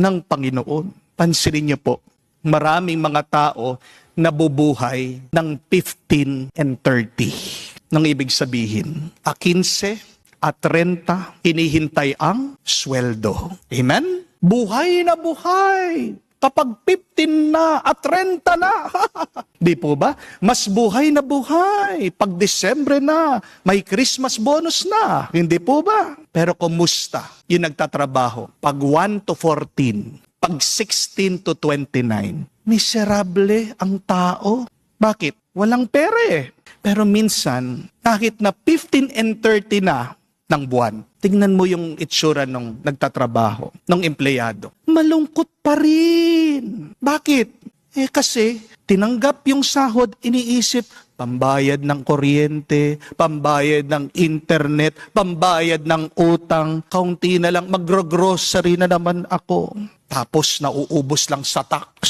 ng Panginoon. Pansinin niyo po, maraming mga tao nabubuhay ng 15 and 30. Nang ibig sabihin, a 15 at 30, hinihintay ang sweldo. Amen? Buhay na buhay! Kapag 15 na at 30 na. Di po ba? Mas buhay na buhay. Pag Desembre na, may Christmas bonus na. Hindi po ba? Pero kumusta yung nagtatrabaho? Pag 1 to 14, pag 16 to 29, miserable ang tao. Bakit? Walang pera eh. Pero minsan, kahit na 15 and 30 na ng buwan, tingnan mo yung itsura ng nagtatrabaho, ng empleyado. Malungkot pa rin. Bakit? Eh kasi, tinanggap yung sahod, iniisip, pambayad ng kuryente, pambayad ng internet, pambayad ng utang, kaunti na lang, magro-grocery na naman ako. Tapos nauubos lang sa tax.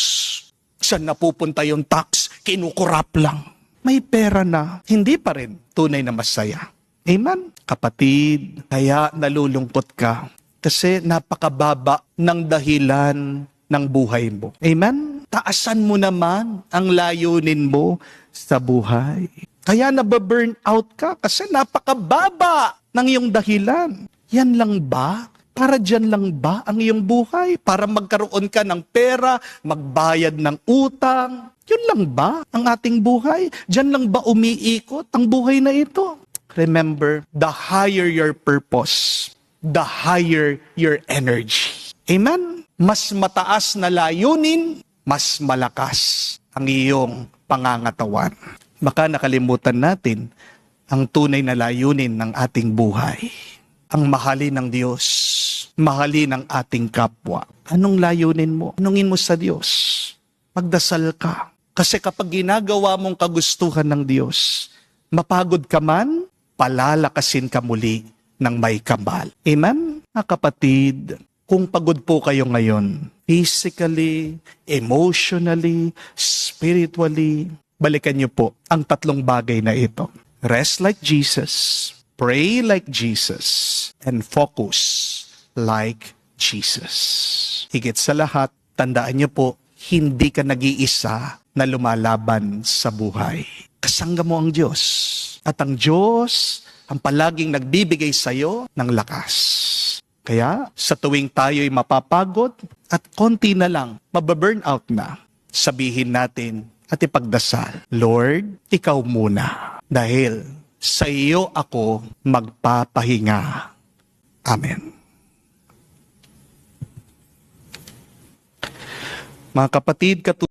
Saan napupunta yung tax? Kinukurap lang. May pera na, hindi pa rin tunay na masaya. Amen? Kapatid, kaya nalulungkot ka kasi napakababa ng dahilan ng buhay mo. Amen? Taasan mo naman ang layunin mo sa buhay. Kaya nababurn out ka kasi napakababa ng iyong dahilan. Yan lang ba? Para dyan lang ba ang iyong buhay? Para magkaroon ka ng pera, magbayad ng utang? Yun lang ba ang ating buhay? Dyan lang ba umiikot ang buhay na ito? Remember, the higher your purpose, the higher your energy. Amen? Mas mataas na layunin, mas malakas ang iyong pangangatawan. Baka nakalimutan natin ang tunay na layunin ng ating buhay. Ang mahalin ng Diyos, mahalin ang ating kapwa. Anong layunin mo? Anongin mo sa Diyos? Magdasal ka. Kasi kapag ginagawa mong kagustuhan ng Diyos, mapagod ka man, palalakasin ka muli ng may kambal. Amen? Mga kapatid, kung pagod po kayo ngayon, physically, emotionally, spiritually, balikan niyo po ang tatlong bagay na ito. Rest like Jesus, pray like Jesus, and focus like Jesus. Higit sa lahat, tandaan niyo po, hindi ka nag-iisa na lumalaban sa buhay. Kasangga mo ang Diyos. At ang Diyos ang palaging nagbibigay sa iyo ng lakas. Kaya sa tuwing tayo'y mapapagod at konti na lang, mababurn out na, sabihin natin at ipagdasal, Lord, ikaw muna. Dahil sa iyo ako magpapahinga. Amen. Mga kapatid, katu-